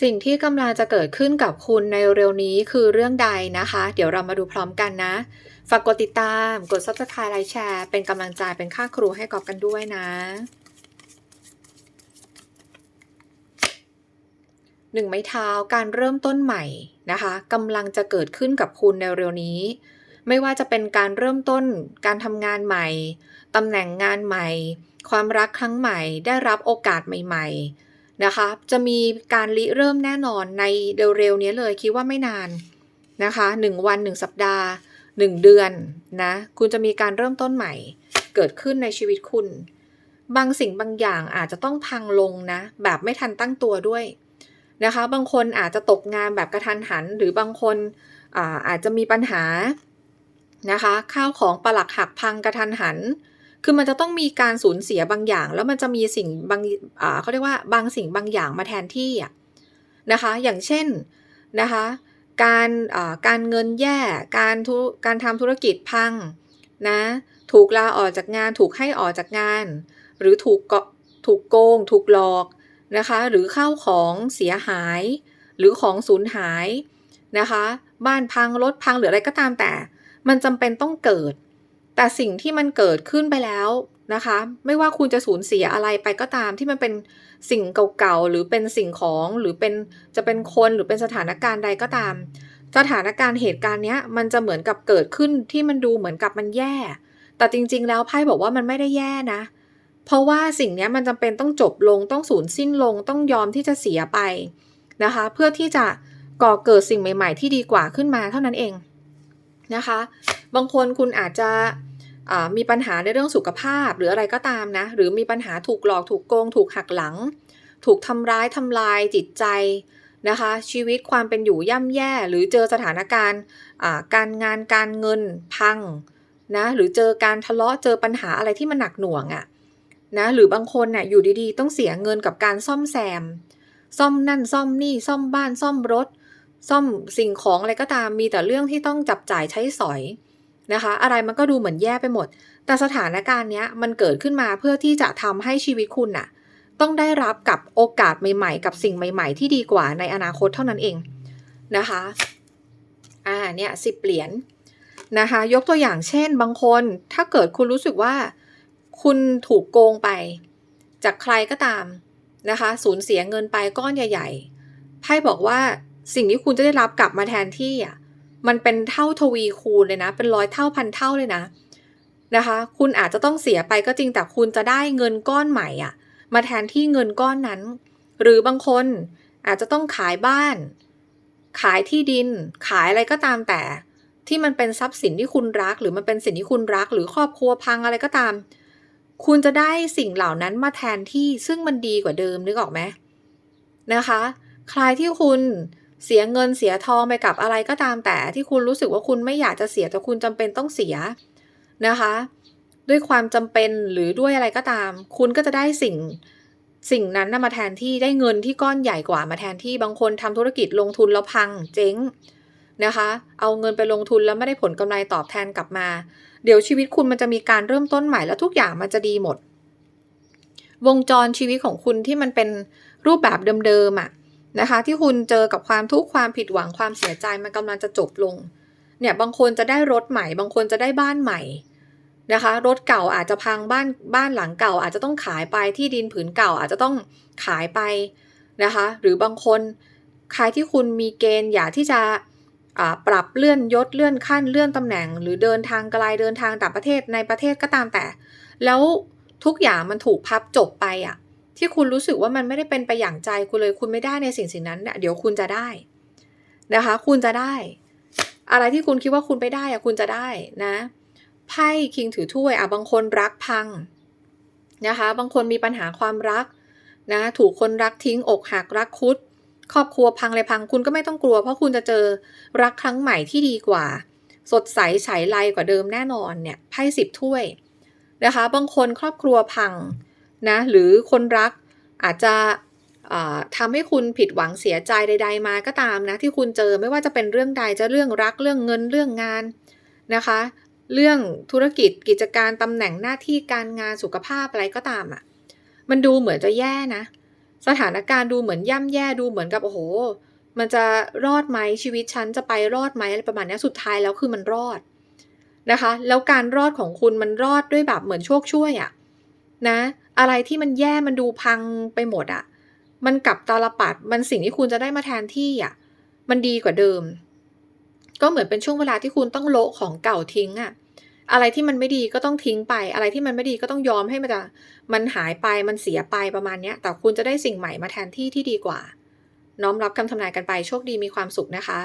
สิ่งที่กำลังจะเกิดขึ้นกับคุณในเร็วนี้คือเรื่องใดนะคะ เดี๋ยวเรามาดูพร้อมกันนะ ฝากกดติดตาม กด subscribe ไลค์แชร์ เป็นกำลังใจเป็นค่าครูให้กอบกันด้วยนะหนึ่งไม้เท้าการเริ่มต้นใหม่นะคะกำลังจะเกิดขึ้นกับคุณในเร็วนี้ ไม่ว่าจะเป็นการเริ่มต้น การทำงานใหม่ตำแหน่งงานใหม่ ความรักครั้งใหม่ ได้รับโอกาสใหม่ ๆ นะคะ จะมีการริเริ่มแน่นอนในเร็วๆนี้เลยคิดว่าไม่นานนะคะหนึ่งวันหนึ่งสัปดาห์หนึ่งเดือนนะคุณจะมีการเริ่มต้นใหม่ เกิดขึ้นในชีวิตคุณ บางสิ่งบางอย่างอาจจะต้องพังลงนะ แบบไม่ทันตั้งตัวด้วยนะคะ บางคนอาจจะตกงานแบบกระทันหัน หรือบางคนอาอาจจะมีปัญหานะคะ ข้าวของปลักหักพังกระทันหัน คือมันจะต้องมีการสูญเสียบางอย่าง แล้วมันจะมีสิ่งบางเขาเรียกว่าบางสิ่งบางอย่างมาแทนที่อะนะคะ อย่างเช่นนะคะ การการเงินแย่ การทุการทำธุรกิจพังนะ ถูกลาออกจากงาน ถูกให้ออกจากงาน หรือถูกเกาะถูกโกง ถูกหลอกนะคะ หรือเข้าของเสียหาย หรือของสูญหายนะคะ บ้านพังรถพังหรืออะไรก็ตามแต่ มันจำเป็นต้องเกิด แต่สิ่งที่มันเกิดขึ้นไปแล้วนะคะ ไม่ว่าคุณจะสูญเสียอะไรไปก็ตามที่มันเป็นสิ่งเก่าๆ หรือเป็นสิ่งของหรือเป็นจะเป็นคนหรือเป็นสถานการณ์ใดก็ตาม สถานการณ์เหตุการณ์เนี้ยมันจะเหมือนกับเกิดขึ้นที่มันดูเหมือนกับมันแย่ แต่จริงๆ แล้วไพ่บอกว่ามันไม่ได้แย่นะ เพราะว่าสิ่งนี้มันจำเป็นต้องจบลงต้องสูญสิ้นลงต้องยอมที่จะเสียไปนะคะ เพื่อที่จะก่อเกิดสิ่งใหม่ ๆ ที่ดีกว่าขึ้นมาเท่านั้นเองนะคะ บางคนคุณอาจจะ มีปัญหาในเรื่องสุขภาพหรืออะไรก็ตามนะ หรือมีปัญหาถูกหลอกถูกโกง ถูกหักหลัง ถูกทำร้ายทำลายจิตใจนะคะ ชีวิตความเป็นอยู่ย่ำแย่ หรือเจอสถานการณ์การงานการเงินพังนะหรือเจอการทะเลาะเจอปัญหาอะไรที่มันหนักหน่วงอะ่ะนะหรือบางคนน่ะอยู่ดีๆ ต้องเสียเงินกับการซ่อมแซม ซ่อมนั่นซ่อมนี่ซ่อมบ้านซ่อมรถ ซ่อมสิ่งของอะไรก็ตามมีแต่เรื่องที่ต้องจับจ่ายใช้สอย นะคะ อะไรมันก็ดูเหมือนแย่ไปหมด แต่สถานการณ์เนี้ยมันเกิดขึ้นมาเพื่อที่จะทำให้ชีวิตคุณน่ะต้องได้รับกับโอกาสใหม่ๆ กับสิ่งใหม่ ๆ ที่ดีกว่าในอนาคตเท่านั้นเองนะคะ อ่าเนี่ยสิบเหรียญนะคะ ยกตัวอย่างเช่นบางคนถ้าเกิดคุณรู้สึกว่า คุณถูกโกงไป จากใครก็ตามนะคะ สูญเสียเงินไปก้อนใหญ่ ๆไพ่บอกว่าสิ่งที่คุณจะได้รับกลับมาแทนที่อะ มันเป็นเท่าทวีคูณเลยนะ เป็นร้อยเท่าพันเท่าเลยนะนะคะ คุณอาจจะต้องเสียไปก็จริงแต่คุณจะได้เงินก้อนใหม่อะมาแทนที่เงินก้อนนั้น หรือบางคนอาจจะต้องขายบ้าน ขายที่ดิน ขายอะไรก็ตามแต่ ที่มันเป็นทรัพย์สินที่คุณรัก หรือมันเป็นสิ่งที่คุณรัก หรือครอบครัวพังอะไรก็ตาม คุณจะได้สิ่งเหล่านั้นมาแทนที่ซึ่งมันดีกว่าเดิมนึกออกไหมนะคะ ใครที่คุณ เสียเงินเสียทองไปกับอะไรก็ตามแต่ที่คุณรู้สึกว่าคุณไม่อยากจะเสียแต่คุณจำเป็นต้องเสียนะคะ ด้วยความจำเป็นหรือด้วยอะไรก็ตาม คุณก็จะได้สิ่งสิ่งนั้นมาแทนที่ได้เงินที่ก้อนใหญ่กว่ามาแทนที่บางคนทำธุรกิจลงทุนแล้วพังเจ๊งนะคะ เอาเงินไปลงทุนแล้วไม่ได้ผลกำไรตอบแทนกลับมา เดี๋ยวชีวิตคุณมันจะมีการเริ่มต้นใหม่แล้วทุกอย่างมันจะดีหมด วงจรชีวิตของคุณที่มันเป็นรูปแบบเดิมๆอะ นะคะ ที่คุณเจอกับความทุกข์ความผิดหวังความเสียใจมันกำลังจะจบลง เนี่ยบางคนจะได้รถใหม่ บางคนจะได้บ้านใหม่นะคะ รถเก่าอาจจะพังบ้านบ้านหลังเก่า อาจจะต้องขายไปที่ดินผืนเก่าอาจจะต้องขายไปนะคะ หรือบางคนใครที่คุณมีเกณฑ์อยากที่จะปรับเลื่อนยศเลื่อนขั้นเลื่อนตำแหน่ง หรือเดินทางไกลเดินทางต่างประเทศในประเทศก็ตามแต่ แล้วทุกอย่างมันถูกพับจบไปอะ ที่คุณรู้สึกว่ามันไม่ได้เป็นไปอย่างใจคุณเลยคุณไม่ได้ในสิ่งสิ่งนั้นเดี๋ยวคุณจะได้นะคะ คุณจะได้ อะไรที่คุณคิดว่าคุณไปได้อะคุณจะได้นะไพ่คิงถือถ้วยอะบางคนรักพังนะคะ บางคนมีปัญหาความรักนะถูกคนรักทิ้งอกหักรักคุด ครอบครัวพังเลยพังคุณก็ไม่ต้องกลัว เพราะคุณจะเจอรักครั้งใหม่ที่ดีกว่า สดใสฉายไลกว่าเดิมแน่นอนเนี่ยไพ่สิบถ้วยนะคะ บางคนครอบครัวพัง นะหรือคนรักอาจจะทำให้คุณผิดหวังเสียใจใด ๆ มาก็ตามนะที่คุณเจอไม่ว่าจะเป็นเรื่องใดจะเรื่องรักเรื่องเงินเรื่องงานนะคะ เรื่องธุรกิจกิจการตำแหน่งหน้าที่การงานสุขภาพอะไรก็ตามอะ่ะมันดูเหมือนจะแย่นะ สถานการณ์ดูเหมือนย่ำแย่ดูเหมือนกับโอ้โฮมันจะรอดไหมชีวิตฉันจะไปรอดไหมอะไรประมาณนี้สุดท้ายแล้วคือมันรอดนะคะ แล้วการรอดของคุณมันรอดด้วยแบบเหมือนโชคช่วยอะนะ อะไรที่มันแย่มันดูพังไปหมดอะมันกลับตาลปัตรมันสิ่งที่คุณจะได้มาแทนที่อะมันดีกว่าเดิม ก็เหมือนเป็นช่วงเวลาที่คุณต้องโละของเก่าทิ้งอะอะไรที่มันไม่ดีก็ต้องทิ้งไป อะไรที่มันไม่ดีก็ต้องยอมให้มันจะมันหายไปมันเสียไปประมาณเนี้ยแต่คุณจะได้สิ่งใหม่มาแทนที่ที่ดีกว่า น้อมรับคำทำนายกันไปโชคดีมีความสุขนะคะ